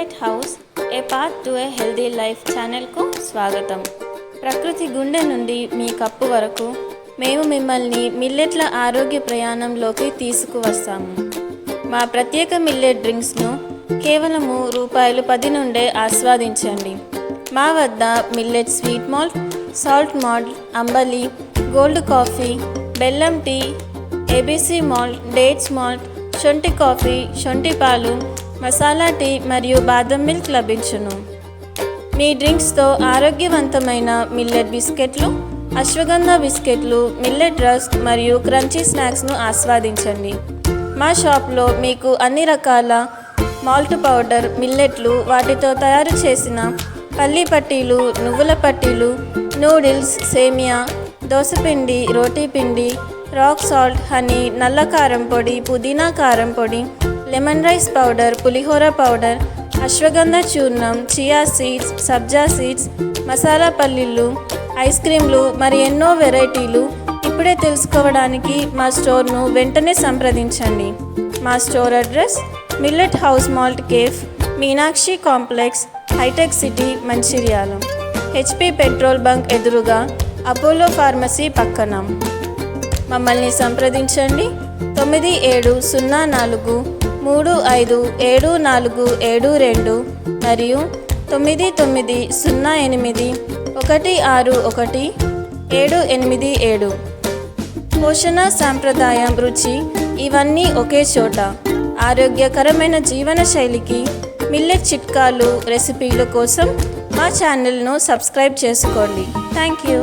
Millet house a path to a healthy life ఛానల్కు స్వాగతం. ప్రకృతి గుండె నుండి మీ కప్పు వరకు మేము మిమ్మల్ని మిల్లెట్ల ఆరోగ్య ప్రయాణంలోకి తీసుకువస్తాము. మా ప్రత్యేక మిల్లెట్ డ్రింక్స్ను కేవలము రూపాయలు పది నుండే ఆస్వాదించండి. మా వద్ద millet sweet malt salt malt అంబలి గోల్డ్ కాఫీ బెల్లం tea ABC malt dates malt శొంఠి కాఫీ శొంఠి పాలు మసాలా టీ మరియు బాదం మిల్క్ లభించును. మీ డ్రింక్స్తో ఆరోగ్యవంతమైన మిల్లెట్ బిస్కెట్లు అశ్వగంధ బిస్కెట్లు మిల్లెట్ రస్క్ మరియు క్రంచీ స్నాక్స్ను ఆస్వాదించండి. మా షాప్లో మీకు అన్ని రకాల మాల్ట్ పౌడర్ మిల్లెట్లు వాటితో తయారు చేసిన పల్లి పట్టీలు నువ్వుల పట్టీలు నూడిల్స్ సేమియా దోసపిండి రోటీ పిండి రాక్ సాల్ట్ హనీ నల్ల కారం పొడి పుదీనా కారం పొడి lemon rice powder pulihora powder ashwagandha చూర్ణం చియా సీడ్స్ సబ్జా సీడ్స్ మసాలా పల్లీలు ఐస్ క్రీమ్లు మరి ఎన్నో వెరైటీలు ఇప్పుడే తెలుసుకోవడానికి మా స్టోర్ను వెంటనే సంప్రదించండి. మా store address millet house malt cafe Meenakshi complex hitech city Mancherial. HP petrol bunk ఎదురుగా అపోలో ఫార్మసీ పక్కన. మమ్మల్ని సంప్రదించండి తొమ్మిది ఏడు సున్నా నాలుగు మూడు ఐదు ఏడు నాలుగు ఏడు రెండు మరియు తొమ్మిది తొమ్మిది సున్నా ఎనిమిది ఒకటి ఆరు ఒకటి ఏడు ఎనిమిది ఏడు. పోషణ సాంప్రదాయం రుచి ఇవన్నీ ఒకే చోట. ఆరోగ్యకరమైన జీవన శైలికి మిల్లెట్ చిట్కాలు రెసిపీల కోసం మా ఛానల్ను సబ్స్క్రైబ్ చేసుకోండి. Thank you.